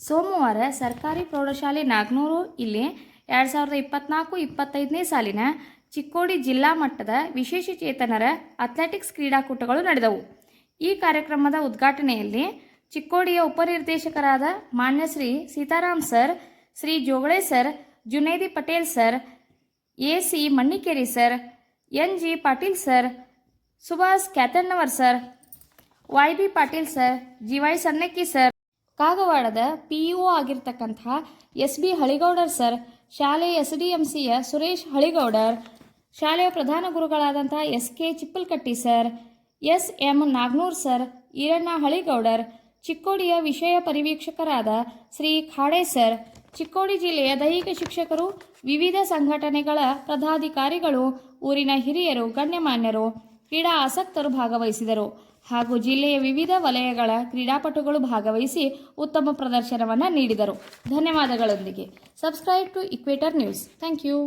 ಸೋಮವಾರ ಸರ್ಕಾರಿ ಪ್ರೌಢಶಾಲೆ ನಾಗ್ನೂರು, ಇಲ್ಲಿ ಎರಡು ಸಾವಿರದ ಇಪ್ಪತ್ನಾಲ್ಕು, ಇಪ್ಪತ್ತೈದನೇ ಸಾಲಿನ ಚಿಕ್ಕೋಡಿ ಜಿಲ್ಲಾ ಮಟ್ಟದ ವಿಶೇಷಚೇತನರ ಅಥ್ಲೆಟಿಕ್ಸ್ ಕ್ರೀಡಾಕೂಟಗಳು ನಡೆದವು. ಈ ಕಾರ್ಯಕ್ರಮದ ಉದ್ಘಾಟನೆಯಲ್ಲಿ ಚಿಕ್ಕೋಡಿಯ ಉಪನಿರ್ದೇಶಕರಾದ ಮಾನ್ಯ Shri Sitaram sir, Shri Jogale sir, Junedi Patel sir, A C Mannikeri sir, N G Patil sir, Subhash Kyatannavar sir, Y B Patil sir, G Y Sannakki sir. ಕಾಗವಾಡದ PEO ಆಗಿರ್ತಕ್ಕಂತಹ ಎಸ್ ಬಿ ಹಳಿಗೌಡರ್ ಸರ್, ಶಾಲೆ S D M ಸಿಯ ಸುರೇಶ್ ಹಳಿಗೌಡರ್, ಶಾಲೆಯ ಪ್ರಧಾನ ಗುರುಗಳಾದಂತಹ S K Chippalkatti sir, S M Nagnur sir, Iranna Haligoudar, ಚಿಕ್ಕೋಡಿಯ ವಿಷಯ ಪರಿವೀಕ್ಷಕರಾದ Shri Khade sir, Chikkodi ಜಿಲ್ಲೆಯ ದೈಹಿಕ ಶಿಕ್ಷಕರು, ವಿವಿಧ ಸಂಘಟನೆಗಳ ಪದಾಧಿಕಾರಿಗಳು, ಊರಿನ ಹಿರಿಯರು, ಗಣ್ಯಮಾನ್ಯರು. ಕ್ರೀಡಾ ಆಸಕ್ತರು ಭಾಗವಹಿಸಿದರು. ಹಾಗೂ ಜಿಲ್ಲೆಯ ವಿವಿಧ ವಲಯಗಳ ಕ್ರೀಡಾಪಟುಗಳು ಭಾಗವಹಿಸಿ ಉತ್ತಮ ಪ್ರದರ್ಶನವನ್ನು ನೀಡಿದರು. ಧನ್ಯವಾದಗಳೊಂದಿಗೆ. Subscribe to Equator News thank you